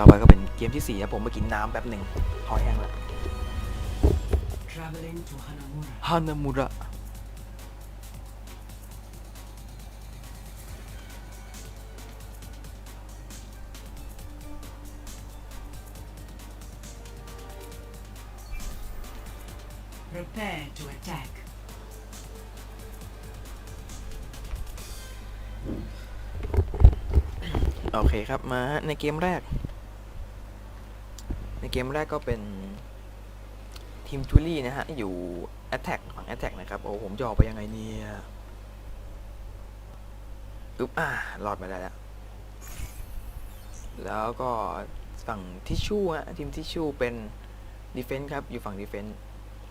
ต่อไปก็เป็นเกมที่สี่ครับผมมากินน้ำแป๊บหนึ่งคอแห้งแล้ว Traveling to Hanamura. ฮานามุระ Prepare to attack. โอเคครับมาในเกมแรกใน เกมแรกก็เป็นทีมจูลี่นะฮะ อยู่ Attack ฝั่ง Attack นะครับ โอ้ผมจะออกไปยังไงเนี่ยอึ๊บอ่ารอดมาได้แล้ว แล้วก็ฝั่งทิชชู่ฮะทีมทิชชู่เป็นดีเฟน s ์ครับ อยู่ฝั่งดีเฟน s ์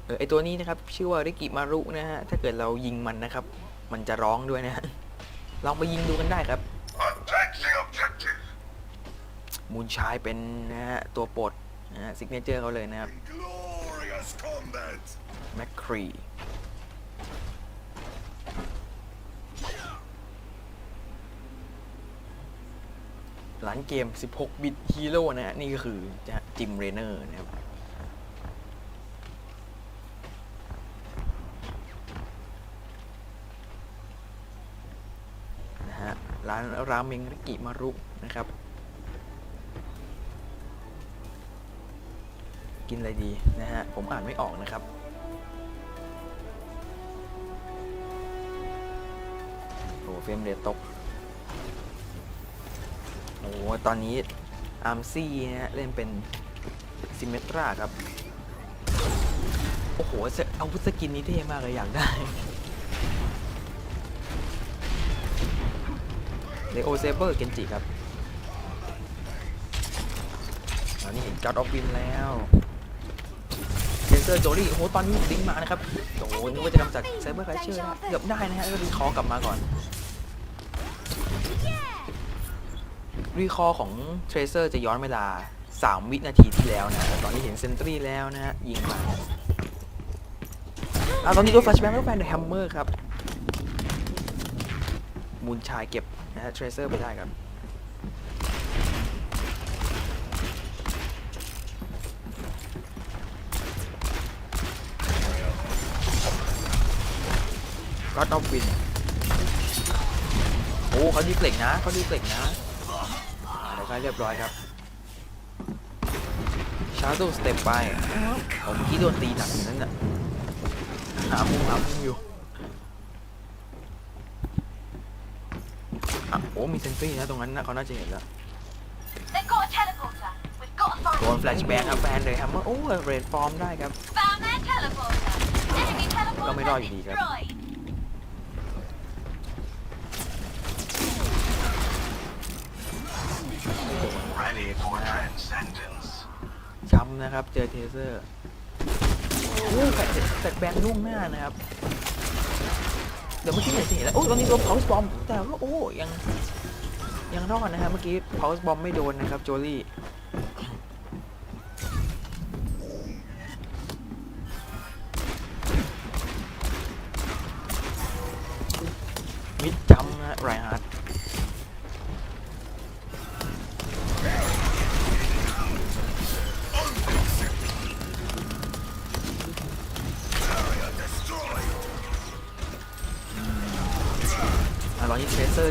เออไอตัวนี้นะครับชื่อว่าริกิมารุนะฮะ ถ้าเกิดเรายิงมันนะครับ มันจะร้องด้วยนะฮะลองไปยิงดูกันได้ครับ Attack the objective! มูลชายเป็นนะฮะตัวโปรด นะฮะซิกเนเจอร์เขาเลยนะครับ Glorious combat! แมคครีหลังเกม 16 บิตฮีโร่นะฮะ นี่ก็คือจิมเรเนอร์นะครับนะฮะร้านราเมงริกิมารุนะครับ กินอะไรดีนะฮะ ผมอ่านไม่ออกนะครับ โอ้เฟรมเรทตก โอ้ตอนนี้อาร์มซี่นะฮะ เล่นเป็นซิเมตราครับ โอ้โหเอาวุธสกินนี้เท่มากเลยอยากได้เลโอเซเบอร์เกนจิครับตอนนี้เห็นการ์ดออฟวินแล้ว เซอร์โจลี่โอ้โหตอนนี้ลิงมานะครับโอ้โหนึกว่าจะกำจัดไซเบอร์ไคเชอร์ได้เกือบได้นะฮะรีคอร์กลับมาก่อนรีคอร์ของเทรเซอร์จะย้อนเวลา 3 วินาทีที่แล้วนะแต่ตอนนี้เห็นเซนตรีแล้วนะฮะยิงมาอะตอนนี้ตัวแฟลชแบ็กแล้วแฟนเดอะแฮมเมอร์ครับมูลชายเก็บนะฮะเทรเซอร์ไปได้ครับ ก็ต้องวินโอ้เขาดีเกล็กนะเขาดีเกล็กนะอ่าเดี๋ยวก็เรียบร้อยครับชาร์ o w สเต็ปไปผมคิดโดนตีหนักอย่างนั้นน่ะหามุมหามุมอยู่อะโอ้มีเซนตรีนะตรงนั้นนะเขาน่าจะเห็นแล้ว They've got a teleporter. We've got to find โดนแฟลชแบ็กครับแฟนเลยครับว่าโอ้เรดฟอร์มได้ครับ Found their teleporter. Enemy teleporter Come on, you guys. destroyed. โดน Ready for ช้ำนะครับ เจอเทเซอร์โอ้แฟลชแฟลชแบนล่วงหน้านะครับ เดี๋ยวเมื่อกี้เห็นสิแล้วโอ้ตอนนี้โดนเผาส์บอมแต่ว่าโอ้ยังยังรอดนะครับเมื่อกี้เผาส์บอมไม่โดนนะครับโจลี่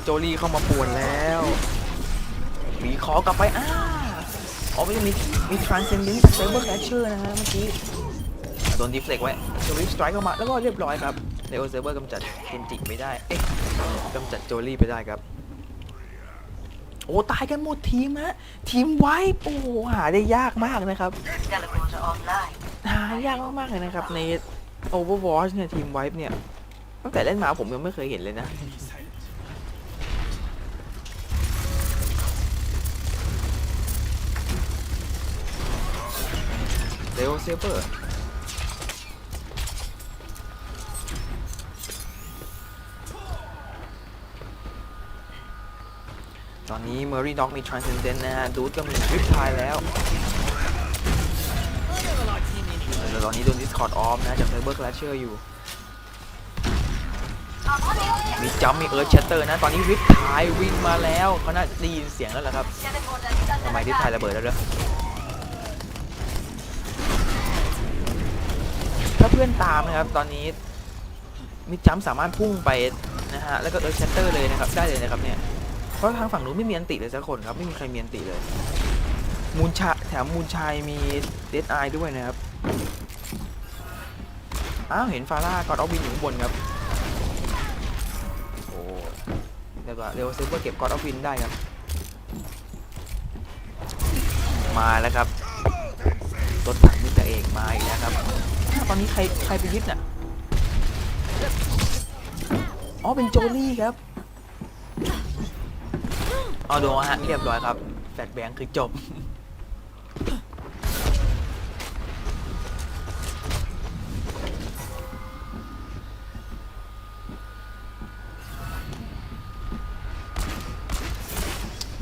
โจลี่เข้ามาป่วนแล้วมีขอกลับไปอ้าอ๋อไม่ได้มีมีทรานเซนเดนต์จากเซเบอร์แคชเชอร์นะฮะเมื่อกี้อะโดนดิฟเล็กไว้โจลี่สไตร์เข้ามาแล้วก็เรียบร้อยครับเลโอเซเบอร์กำจัดเคนจิไม่ได้ เอ๊ะกำจัดโจลี่ไปได้ครับ โอ้ตายกันหมดทีมฮะ ทีมไว้โอ้หาได้ยากมากนะครับ หายากมากๆเลยนะครับ ใน Overwatch เนี่ยทีมไวป์เนี่ย ตั้งแต่เล่นมาผมยังไม่เคยเห็นเลยนะ เรโอเซเบอร์ตอนนี้เมอรี่ด็อกมี Transcendent นะฮะดูดก็มี Rip Tide แล้วแต่ตอนนี้โดน Discord off นะจาก Cyber Clasher อยู่ I'm on the way. มีจัมมีเอิร์ธเชตเตอร์นะ ตอนนี้ริปทายวิ่งมาแล้วเขาน่าจะได้ยินเสียงแล้วล่ะครับทำไมริปทายระเบิดแล้วเด้อ พื่อนตามนะครับตอนนี้มิดจัมสามารถพุ่งไปนะฮะแล้วก็เอิร์ธเชตเตอร์เลยนะครับได้เลยนะครับเนี่ยเพราะทางฝั่งนู้นไม่มีอันติเลยสักคนครับไม่มีใครมีอันติเลย มูลชาแถมมูลชายมีเดดไอด้วยนะครับอ้าวเห็นฟาร่ากอดออฟวินอยู่ข้างบนครับโอ้เรียบร้อยเร็วเซฟเวอร์เก็บกอดออฟวินได้ครับ มาแล้วครับรถถังมิสเตอร์เอกมาอีกแล้วครับ ตอนนี้ใครใครไปยึดน่ะ อ๋อเป็นโจลี่ครับเอาดูฮะเรียบร้อยครับแฟลชแบงค์คือจบ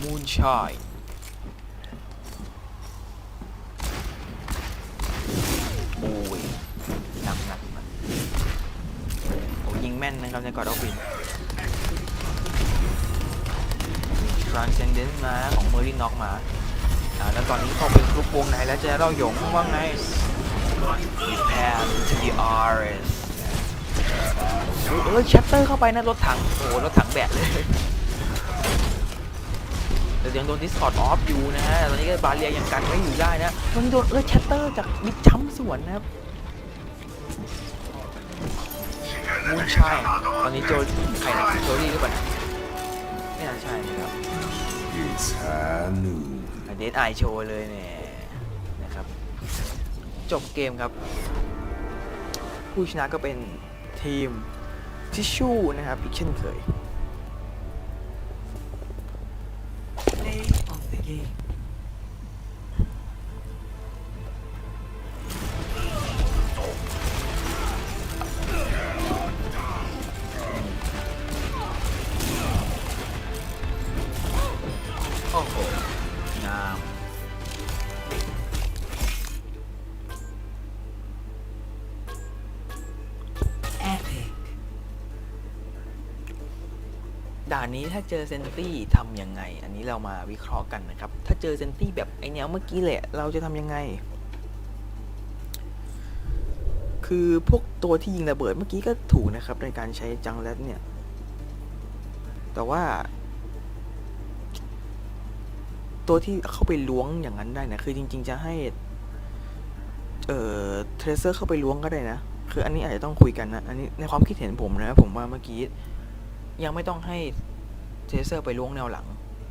มูนชาย งแม่นนะครับในกอดออฟวิน Transcendence มาของเมอร์ลินน็อกมาอ่าแล้วตอนนี้เขาเป็นกรุ๊ปวงไหนแล้วจะเราหยงว่าไง Prepare to the RS เออแชปเตอร์เข้าไปนะรถถังโอ้รถถังแบกเลยแต่ยังโดน Discord off อยู่นะฮะตอนนี้ก็บาเรียยังกันไว้อยู่ได้นะตอนนี้โดนเออแชตเตอร์จากมิดจัมสวนนะครับ มูนชายตอนนี้โจใครนะโจลี่หรือเปล่าไม่น่าใช่นะครับ It's high noon. เดทไอโชว์เลยเนี่ยนะครับ จบเกมครับ ผู้ชนะก็เป็นทีมทิชชู่นะครับอีกเช่นเคย Play of the game. ถ้าเจอเซนตี้ทำยังไง อันนี้เรามาวิเคราะห์กันนะครับ ถ้าเจอเซนตี้แบบไอแนวเมื่อกี้แหละ เราจะทำยังไง คือพวกตัวที่ยิงระเบิดเมื่อกี้ก็ถูกนะครับ ในการใช้จังแรดเนี่ย แต่ว่า ตัวที่เข้าไปล้วงอย่างนั้นได้นะคือจริง ๆ จะให้ เอ่อเทรเซอร์เข้าไปล้วงก็ได้นะ คืออันนี้อาจจะต้องคุยกันนะ อันนี้ในความคิดเห็นผมนะผมว่าเมื่อกี้ยังไม่ต้องให้ เทเซอร์ไปล้วงแนวหลัง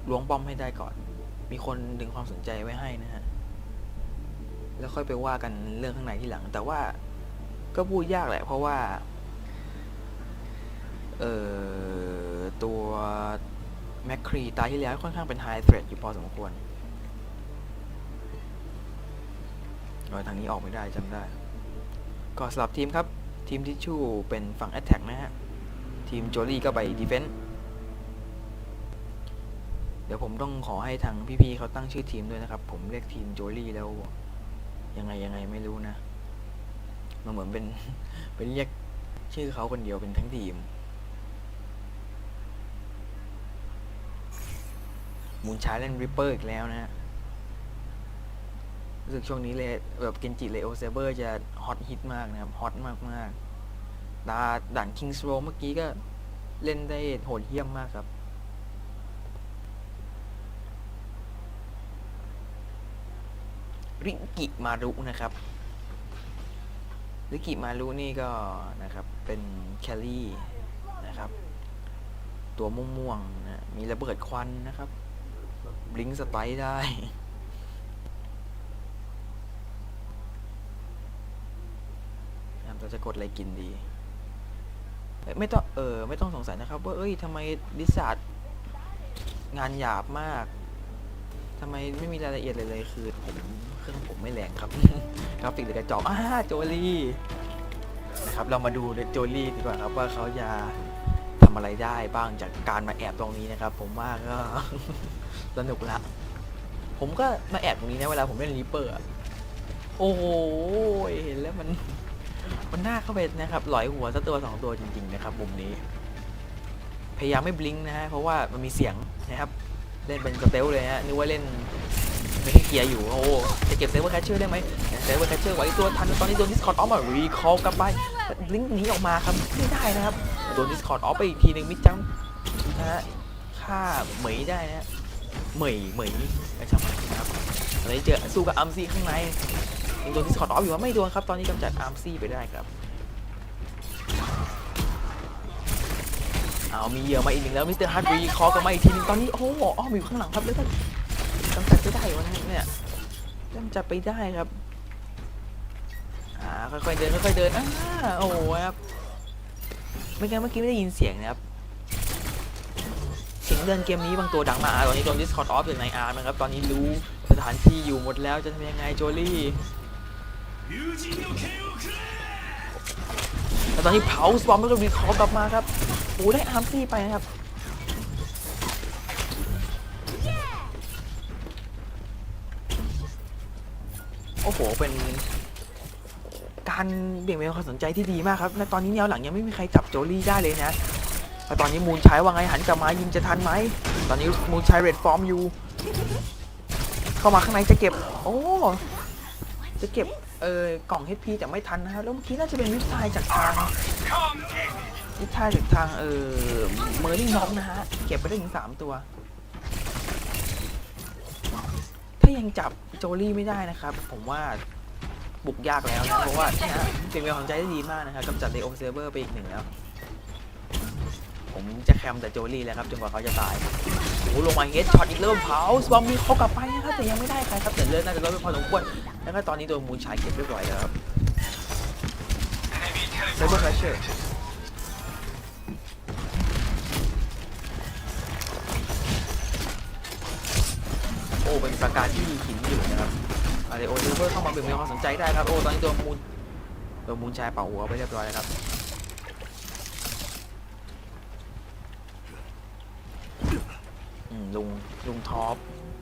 ล้วงป้อมให้ได้ก่อน มีคนดึงความสนใจไว้ให้นะฮะ แล้วค่อยไปว่ากันเรื่องข้างในที่หลัง แต่ว่าก็พูดยากแหละ เพราะว่า เอ่อ ตัวแมคครีตาที่แล้วค่อนข้างเป็นไฮเทรดอยู่พอสมควรโดยทางนี้ออกไม่ได้จำได้ ก็สลับทีมครับ ทีมทิชชู่เป็นฝั่งแอตแทกนะฮะ ทีมโจลี่ก็ไปดีเฟนต์ เดี๋ยวผมต้องขอให้ทางพี่ๆเขาตั้งชื่อทีมด้วยนะครับ ผมเรียกทีมโจลี่แล้ว ยังไงยังไงไม่รู้นะ มันเหมือนเป็น เป็นเรียกชื่อเขาคนเดียวเป็นทั้งทีม มูนชาเล่นริปเปอร์อีกแล้วนะฮะรู้สึกช่วงนี้เลยแบบเกนจิเลโอเซเบอร์จะฮอตฮิตมากนะครับ ฮอตมากมากๆดาด่านคิงส์โรเมื่อกี้ก็เล่นได้โหดเหี้ยมมากครับ ริกิมารุนะครับริกิมารุนี่ก็นะครับเป็นแคลรี่นะครับ ตัวม่วงๆนะมีระเบิดควันนะครับบลิงสไตล์ได้เราจะกดอะไรกินดี ไม่ต้องเออไม่ต้องสงสัยนะครับ ว่าเอ้ยทำไมดิสาดงานหยาบมากทำไมไม่มีรายละเอียดเลยเลยคือผม เครื่องผมไม่แรงครับ กราฟิกหรือกระจอกอ่าโจลี่นะครับเรามาดูโจลี่ดีกว่าครับว่าเขาจะทำอะไรได้บ้างจากการมาแอบตรงนี้นะครับ ผมว่าก็สนุกละ ผมก็มาแอบตรงนี้นะเวลาผมเล่นรีเปอร์โอ้โหเห็นแล้วมันมันน่าเข้าไปนะครับหลอยหัวสักตัวสองตัวจริง ๆ นะครับมุมนี้ พยายามไม่บลิงนะฮะเพราะว่ามันมีเสียงนะครับ เล่นเป็นสเตลเลยฮะนึกว่าเล่น ไม่ให้เกียร์อยู่โอ้จะเก็บเซฟเวอร์แคชเชอร์ได้ไหมเซเวอร์แคชเชอร์ไว้ตัวทันตอนนี้โดนดิสคอร์ดออฟมารีคอลกลับไปลิงก์นี้ออกมาครับไม่ได้นะครับโดนดิสคอร์ดออฟไปอีกทีหนึ่งมิดจังนะฮะฆ่าเหมยได้นะเหมยเหมยไอ้ช่างมันนะครับตอนนี้เจอสู้กับอัมซีข้างในยังโดนดิสคอร์ดออฟอยู่ว่าไม่โดนครับตอนนี้กำจัดอาร์มซี่ไปได้ครับเอามีเหยื่อมาอีกหนึ่งแล้วมิสเตอร์ฮาร์ดรีคอกันมาอีกทีนึงตอนนี้โอ้โหอ้อมอยู่ข้างหลังครับแล้วก็ กำจัดไปได้วะนะเนี่ยกำจัดไปได้ครับอ่าค่อยๆเดินค่อยๆเดินอ่าโอ้โหครับไม่งั้นเมื่อกี้ไม่ได้ยินเสียงนะครับเสียงเดินเกมนี้บางตัวดังมากตอนนี้โดนดิสคอร์ดออฟจากนายอาร์มนะครับตอนนี้รู้สถานที่อยู่หมดแล้วจะทำยังไงโจลี่แล้วตอนนี้เผาสปอมแล้วก็รีคอร์กลับมาครับโอ้ได้อาร์มซี่ไปนะครับ โอ้โห เป็นการเบี่ยงเบนความสนใจที่ดีมากครับและตอนนี้แนวหลังยังไม่มีใครจับโจลี่ได้เลยนะแต่ตอนนี้มูลใช้ว่าไงหันกลับมายิงจะทันไหม ตอนนี้มูลใช้เรดฟอร์มอยู่ เข้ามาข้างในจะเก็บ โอ้ จะเก็บ เออกล่อง HP แต่ไม่ทันนะครับแล้วเมื่อกี้น่าจะเป็นวิสไทายจากทางทิศทางจากทาง เออเมอร์ลี่น็อกนะฮะ เก็บไปได้ถึงสามตัว ถ้ายังจับโจลี่ไม่ได้นะครับ ผมว่าบุกยากแล้วนะเพราะว่าเนี่ยเป็นเวลของใจได้ดีมากนะครับกำจัดเดโอเซเบอร์ไปอีกหนึ่งแล้ว ผมจะแคมแต่โจลี่แล้วครับจนกว่าเขาจะตายโอ้ลงมาเฮดช็อตอีกเริ่มเผาสบอมมีเขากลับไปนะครับแต่ยังไม่ได้ใครครับแต่เลือดน่าจะลดไปพอสมควรแล้วก็ตอนนี้โดนมูลชายเก็บเรียบร้อยแล้วครับเซเบอร์แคชเชอร์ เป็นประการที่มีหินอยู่นะครับอาริโอเซเวอร์เข้ามาเบี่ยงเบนความสนใจได้ครับโอ้ตอนนี้ตัวมูลตัวมูลชายเป่าหัวไปเรียบร้อยแล้วครับอืมลุงลุงท็อป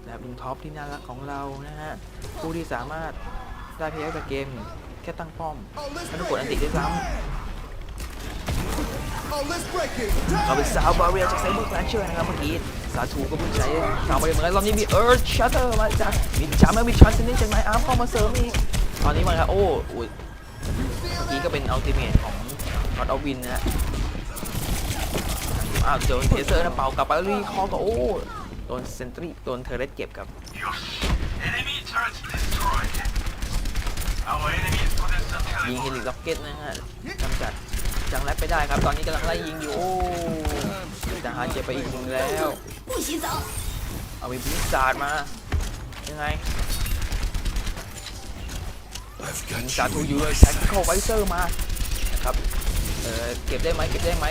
นะครับลุงท็อปที่น่ารักของเรานะฮะผู้ที่สามารถได้เพลย์จากเกมแค่ตั้งป้อมไม่ต้องกดอันติด้ซ้ำ เราเป็นซาวบาเรียจากไซเบอร์แคลชเชอร์นะครับเมื่อกี้สาทูก็เพิ่งใช้ซาวบาเรียเหมือนกันรอบนี้มีเอิร์ธชัตเตอร์มาจากมีจามแล้วมีชันซินี่จากนายอาร์มเข้ามาเสริมอีกตอนนี้มาครับโอ้อุ๊ยเมื่อกี้ก็เป็นอัลติเมทของกอดอวินนะฮะอ้าวโดนเทเซอร์นะเป่ากลับไปแล้วรีคอก็โอ้โดนเซนตรีโดนเทเรสเก็บครับยิงเฮลิล็อกเก็ตนะฮะกำจัด จังแรปไปได้ครับ ตอนนี้กำลังไล่ยิงอยู่ โอ้ทหารเจ็บไปอีกหนึ่งแล้วเอาไปพิศาจมา ยังไง I've ยิง got สาธุ you อยู่ in เล my ยแท็ก sight. เข้าไวเซอร์มานะครับเออเก็บได้ไหมเก็บได้ไหม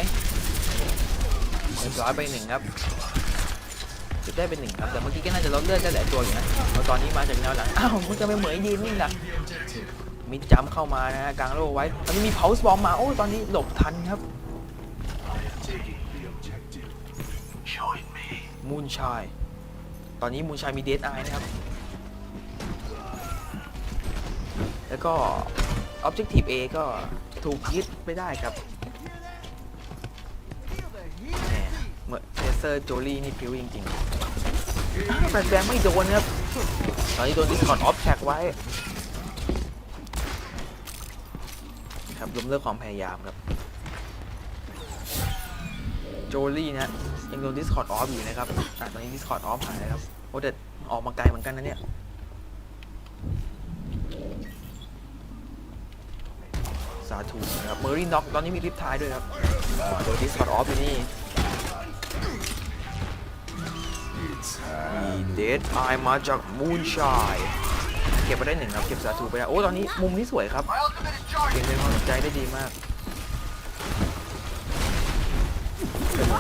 เรียบร้อยไปหนึ่งครับเก็บได้เป็นหนึ่งครับแต่เมื่อกี้ก็น่าจะลดเลือดได้หลายตัวอยู่นะเพราะตอนนี้มาจากแนวหลังอ้าวมันจะไปเหมยยืนนี่ล่ะ มิดจัมเข้ามานะฮะกลางโลกไว้ ตอนนี้มีเผาสบอมมา โอ้ตอนนี้หลบทันครับมูนชาย ตอนนี้มูนชายมีเดทไอนะครับ แล้วก็ Objective A ก็ถูกยึดไปได้ครับแหมเมื่อเทเซอร์โจลี่นี่พิ้วจริงๆแบนแบงไม่โดนครับ ตอนนี้โดน Discord Off Track ไว้ ครับล้มเลิกความพยายามครับโจลี่นะยังโดน Discord off อยู่นะครับอะตอนนี้ Discord off หายแล้วครับโอ้แต่ออกมาไกลเหมือนกันนะเนี่ยสาธุนะครับเมอร์รี่น็อกตอนนี้มีริปทายด้วยครับโดน Discord off อยู่นี่มีเดทไอมาจากมูนชาย เก็บไปได้หนึ่งครับ เก็บสาธุไปได้โอ้ ตอนนี้มุมนี้สวยครับเก็บเป็นความสนใจได้ดีมาก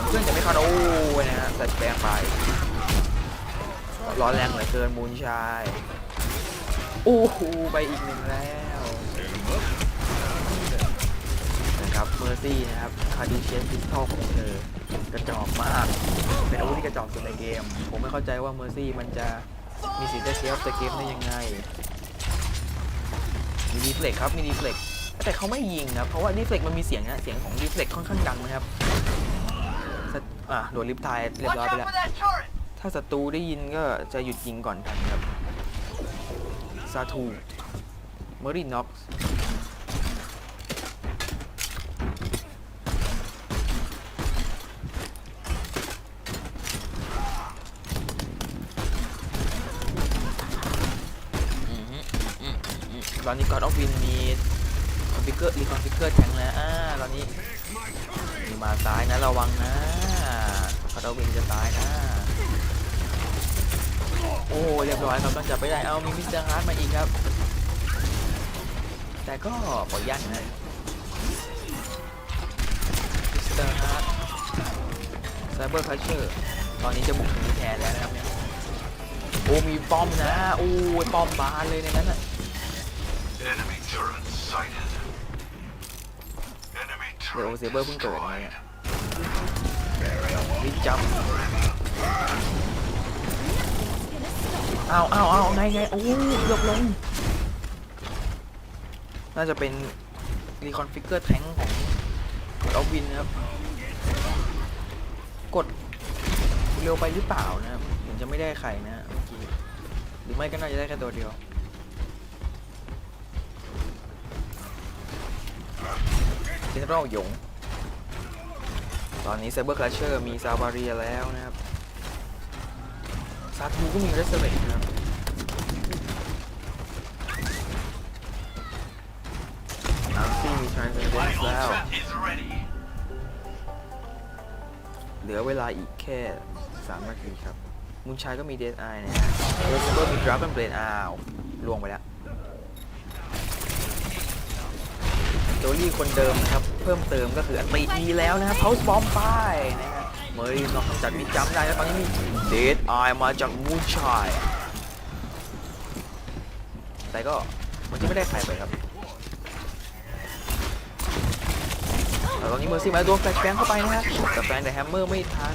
เพื่อนจะไม่เข้าโอ้ยนะฮะใส่แปลงไป ร้อนแรงเหลือเกินมูลชายโอ้โหไปอีกหนึ่งแล้วนะครับเมอร์ซี่นะครับคาร์ดิเชนพิสทอลของเธอกระจอกมาก เป็นอาวุธที่กระจอกสุดในเกม ผมไม่เข้าใจว่าเมอร์ซี่มันจะ มีสิทธิ์ได้เซฟแต่เกมได้ยังไง มีดีเฟล็กครับ มีดีเฟล็กแต่เขาไม่ยิงนะเพราะว่าดีเฟล็กมันมีเสียงนะเสียงของดีเฟล็กค่อนข้างดังนะครับอะโดนลิฟทายเรียบร้อยไปแล้ว ถ้าศัตรูได้ยินก็จะหยุดยิงก่อนทันครับซาทูเมอริน็อกซ์ต อนนี้กอดออฟวินมีคอนฟิกเกอร์รีคอนฟิกเกอร์แทงแล้วอ่าตอนนี้มีมาซ้ายนะระวังนะกอดออฟวินจะตายนะโอ้เรียบร้อยครับต้องจับไปได้เอามีมิสเตอร์ฮาร์ดมาอีกครับ แต่ก็ปล่อยยันนะมิสเตอร์ฮาร์ดไซเบอร์คัชเชอร์ตอนนี้จะบุกถึงแทนแล้วนะครับเนี่ยโอ้มีป้อมนะโอ้ยป้อมบานเลยในนั้นน่ะ Enemy turret sighted. Enemy เดี๋ยว turret เซเบอร์เพิ่งเกิดไงเนี่ยวิจัมเอาเอาเอาไงไงโอ้เกือบลง น่าจะเป็นรีคอนฟิกเกอร์แทงของดอวินนะครับ กดเร็วไปหรือเปล่านะครับเหมือนจะไม่ได้ใครนะเมื่อกี้หรือไม่ก็น่าจะได้แค่ตัวเดียว เจน e รลหยง ตอนนี้ไซเบอร์คลาเชอร์มีซาวาเรียแล้วนะครับ ซาทูก็มีเรสเซเรตนะครับอาร์ซี่มีทรานเซนเดนซ์แล้ว เหลือเวลาอีกแค่ 3 นาทีครับ มุนชายก็มีเด d ไอนะฮะเร์เบอร์มีดราฟเป็นเบรนอ้าวล่วงไปแล้ว โดลี่คนเดิมนะครับ เพิ่มเติมก็คืออันตีมีแล้วนะครับเ o าส์บอมไปนะฮะเมอรีนอกจากนี้จำได้แล้วตอนนี้มีเด d ไอมาจากมูนชายแต่ก็มันจะไม่ได้ใครไปครับตอนนี้เมอร์ซี่มาโดนแฟลชแบงเข้าไปนะฮะแต่แฟนแต่แฮมเมอร์ไม่ทัน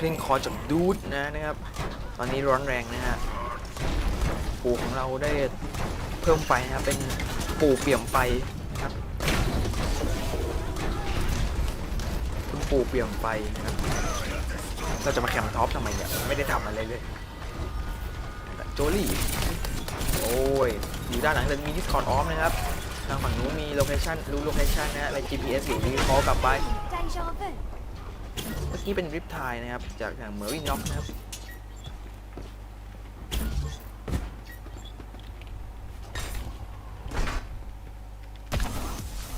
เทนคอจากดูดนะนะครับ ตอนนี้ร้อนแรงนะฮะปู่ของเราได้เพิ่มไฟนะครับ เป็นปู่เปี่ยมไฟนะครับคุณปู่เปี่ยมไฟนะครับ เราจะมาแข่งท็อปทำไมเนี่ย ไม่ได้ทำอะไรเลย โจลี่ โอ้ย อยู่ด้านหลังเลยมี Discord off นะครับ ทางฝั่งนู้นมีโลเคชั่นรู้โลเคชั่นนะใน GPS อยู่มีคอกลับไป Deja vu. เมื่เป็นริปทายนะครับ จากทางเมอร์วินน็อกนะครับ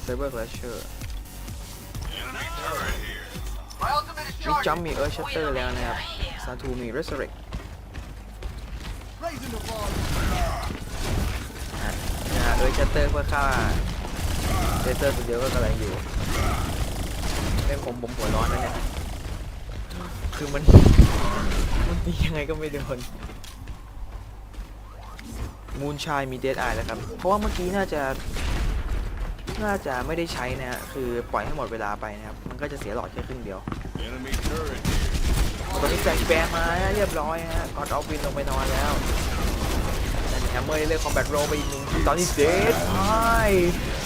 เซเบอร์คลาเชอร์มีจัมมีเอิร์ชเตอร์แล้วนะครับซาทูมีเรสเรก Raising the bar. นะเอิร์ชเตอร์เพื่อฆ่าเลเซอร์ตัวเดียวก็กำลังอยู่เล่นผมผมหัวร้อนนะเนี่ย คือมัน มันตียังไงก็ไม่โดนมูนชายมีเดดไอแล้วครับ เพราะว่าเมื่อกี้น่าจะ น่าจะไม่ได้ใช้นะฮะ คือปล่อยให้หมดเวลาไปนะครับ มันก็จะเสียหลอดแค่ครึ่งเดียว ตอนนี้แฟลชแบงมาเรียบร้อยฮะกอดออฟวินลงไปนอนแล้วแต่แฮมเมอร์ได้เลือกคอมแบทโรไปอีกหนึ่งตอนนี้เดดไอ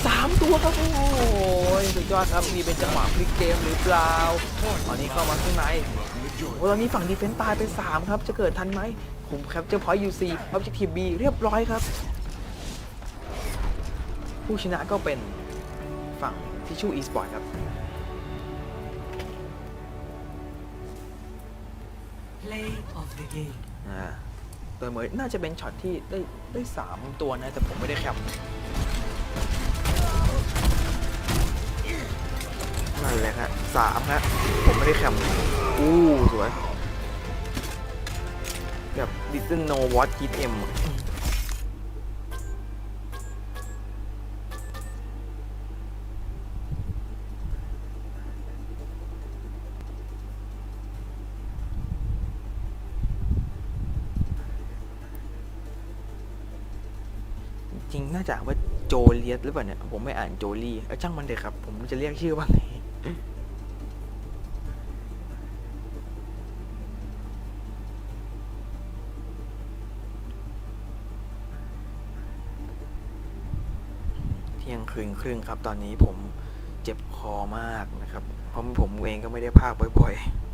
สามตัวครับโอ้ยสุดยอดครับ มีเป็นจังหวะพลิกเกมหรือเปล่า ตอนนี้เข้ามาข้างใน โอ้ตอนนี้ฝั่งดีเฟนต์ตายไป 3 ครับ จะเกิดทันไหมคุมแคปเจอร์พอยต์ยูซีออบเจกทีฟบีเรียบร้อยครับ ผู้ชนะก็เป็นฝั่งทิชชูอีสปอร์ตครับ Play of the game. อ่าโดยเหมือนน่าจะเป็นช็อตที่ได้ได้สามตัวนะ แต่ผมไม่ได้แคป นั่นแหละครับสามฮะผมไม่ได้แคปอู้สวย แบบ didn't know what hit him จริงน่าจะว่าโจเลียสหรือเปล่าเนี่ย ผมไม่อ่านโจลี่เอ้ช่างมันเด็กครับ ผมจะเรียกชื่อว่าไง ที่ยงคืนครึ่งครับ ตอนนี้ผมเจ็บคอมากนะครับ เพราะผมเองก็ไม่ได้พากบ่อย ๆ